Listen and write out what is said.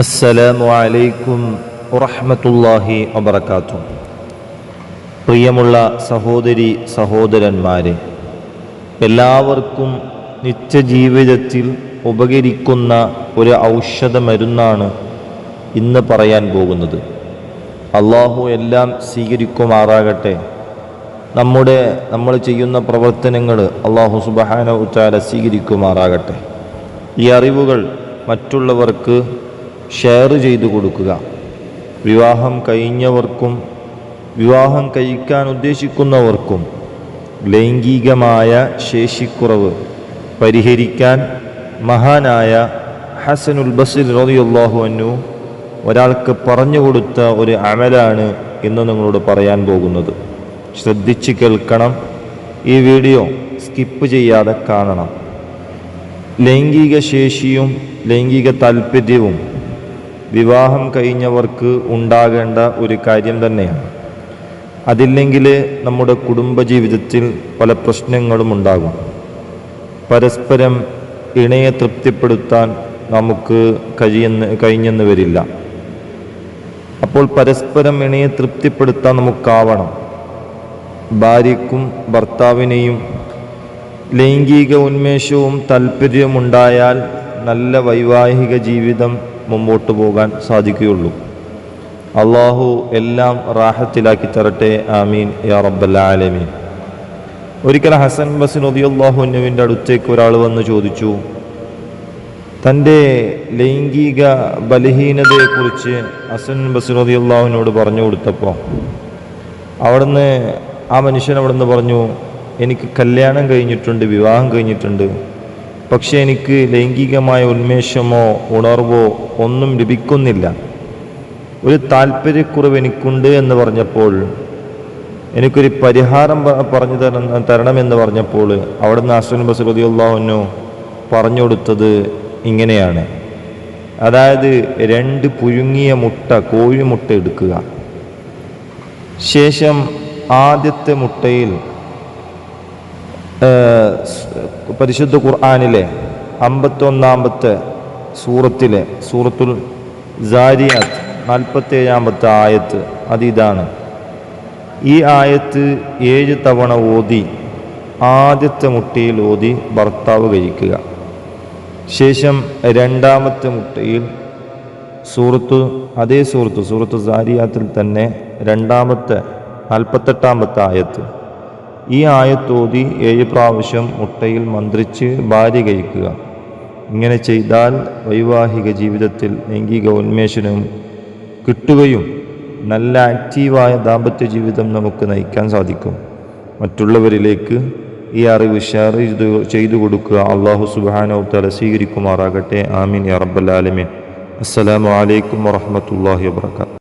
അസ്സലാമു അലൈക്കും വറഹ്മത്തുള്ളാഹി വബറകാതുഹു. പ്രിയമുള്ള സഹോദരി സഹോദരന്മാരെ എല്ലാവർക്കും നിത്യജീവിതത്തിൽ ഉപകരിക്കുന്ന ഒരു ഔഷധ മരുന്നാണ് ഇന്ന് പറയാൻ പോകുന്നത്. അള്ളാഹു എല്ലാം സ്വീകരിക്കുമാറാകട്ടെ. നമ്മുടെ നമ്മൾ ചെയ്യുന്ന പ്രവർത്തനങ്ങൾ അള്ളാഹു സുബഹാന ഉച്ചാല സ്വീകരിക്കുമാറാകട്ടെ. ഈ അറിവുകൾ മറ്റുള്ളവർക്ക് ഷെയർ ചെയ്തു കൊടുക്കുക. വിവാഹം കഴിഞ്ഞവർക്കും വിവാഹം കഴിക്കാൻ ഉദ്ദേശിക്കുന്നവർക്കും ലൈംഗികമായ ശേഷിക്കുറവ് പരിഹരിക്കാൻ മഹാനായ ഹസനുൽ ബസിർ റളിയല്ലാഹു അന്നു ഒരാൾക്ക് പറഞ്ഞു കൊടുത്ത ഒരു അമലാണ് ഇന്ന് നിങ്ങളോട് പറയാൻ പോകുന്നത്. ശ്രദ്ധിച്ച് കേൾക്കണം. ഈ വീഡിയോ സ്കിപ്പ് ചെയ്യാതെ കാണണം. ലൈംഗിക ശേഷിയും ലൈംഗിക താല്പര്യവും വിവാഹം കഴിഞ്ഞവർക്ക് ഉണ്ടാകേണ്ട ഒരു കാര്യം തന്നെയാണ്. അതില്ലെങ്കിൽ നമ്മുടെ കുടുംബജീവിതത്തിൽ പല പ്രശ്നങ്ങളും ഉണ്ടാകും. പരസ്പരം ഇണയെ തൃപ്തിപ്പെടുത്താൻ നമുക്ക് കഴിയുന്ന കഴിഞ്ഞെന്ന് വരില്ല. അപ്പോൾ പരസ്പരം ഇണയെ തൃപ്തിപ്പെടുത്താൻ നമുക്കാവണം. ഭാര്യയ്ക്കും ഭർത്താവിനെയും ലൈംഗിക ഉന്മേഷവും താല്പര്യവും ഉണ്ടായാൽ നല്ല വൈവാഹിക ജീവിതം മുമ്പോട്ട് പോകാൻ സാധിക്കുകയുള്ളൂ. അള്ളാഹു എല്ലാം റാഹത്തിലാക്കി തരട്ടെ. ആമീൻ. യാ റബ്ബൽ ആലമീൻ. ഒരിക്കൽ ഹസൻ ബസിൻ ഒതിയല്ലാഹുവിന്റെ അടുത്തേക്ക് ഒരാൾ വന്ന് ചോദിച്ചു തന്റെ ലൈംഗിക ബലഹീനതയെക്കുറിച്ച് ഹസൻ ബസിൻ ഒതിയല്ലാഹുവിനോട് പറഞ്ഞു കൊടുത്തപ്പോൾ അവിടുന്ന് ആ മനുഷ്യൻ അവിടുന്ന് പറഞ്ഞു എനിക്ക് കല്യാണം കഴിഞ്ഞിട്ടുണ്ട് വിവാഹം കഴിഞ്ഞിട്ടുണ്ട്. പക്ഷേ എനിക്ക് ലൈംഗികമായ ഉന്മേഷമോ ഉണർവോ ഒന്നും ലഭിക്കുന്നില്ല. ഒരു താല്പര്യക്കുറവ് എനിക്കുണ്ട് എന്ന് പറഞ്ഞപ്പോൾ എനിക്കൊരു പരിഹാരം പറഞ്ഞു തരണം തരണമെന്ന് പറഞ്ഞപ്പോൾ അവിടുന്ന് അസ്വൻ ബസുറദിയുള്ളാഹുനു പറഞ്ഞു കൊടുത്തത് ഇങ്ങനെയാണ്. അതായത് രണ്ട് പുഴുങ്ങിയ മുട്ട കോഴിമുട്ട എടുക്കുക. ശേഷം ആദ്യത്തെ മുട്ടയിൽ പരിശുദ്ധ ഖുർആാനിലെ അമ്പത്തൊന്നാമത്തെ സൂറത്തിലെ സൂറത്തുൽ ജാരിയാത്ത് നാൽപ്പത്തി ഏഴാമത്തെ ആയത്ത് അതിതാണ്. ഈ ആയത്ത് ഏഴ് തവണ ഓതി ആദ്യത്തെ മുട്ടയിൽ ഓതി ഭർത്താവ് കഴിക്കുക. ശേഷം രണ്ടാമത്തെ മുട്ടയിൽ സൂറത്ത് അതേ സൂറത്ത് സൂറത്ത് സാരിയാത്തിൽ തന്നെ രണ്ടാമത്തെ നാൽപ്പത്തെട്ടാമത്തെ ആയത്ത് ഈ ആയത്തോതി ഏഴ് പ്രാവശ്യം മുട്ടയിൽ മന്ത്രിച്ച് ഭാര്യ കഴിക്കുക. ഇങ്ങനെ ചെയ്താൽ വൈവാഹിക ജീവിതത്തിൽ ലൈംഗിക ഉന്മേഷനവും കിട്ടുകയും നല്ല ആക്റ്റീവായ ദാമ്പത്യ ജീവിതം നമുക്ക് നയിക്കാൻ സാധിക്കും. മറ്റുള്ളവരിലേക്ക് ഈ അറിവ് ഷെയർ ചെയ്തു ചെയ്തു കൊടുക്കുക. അള്ളാഹു സുബാനോ തല സ്വീകരിക്കുമാറാകട്ടെ. ആമീൻ യാ റബ്ബൽ ആലമീൻ. അസ്സലാമു അലൈക്കും വറഹ്മത്തുള്ളാഹി വബറകാതുഹു.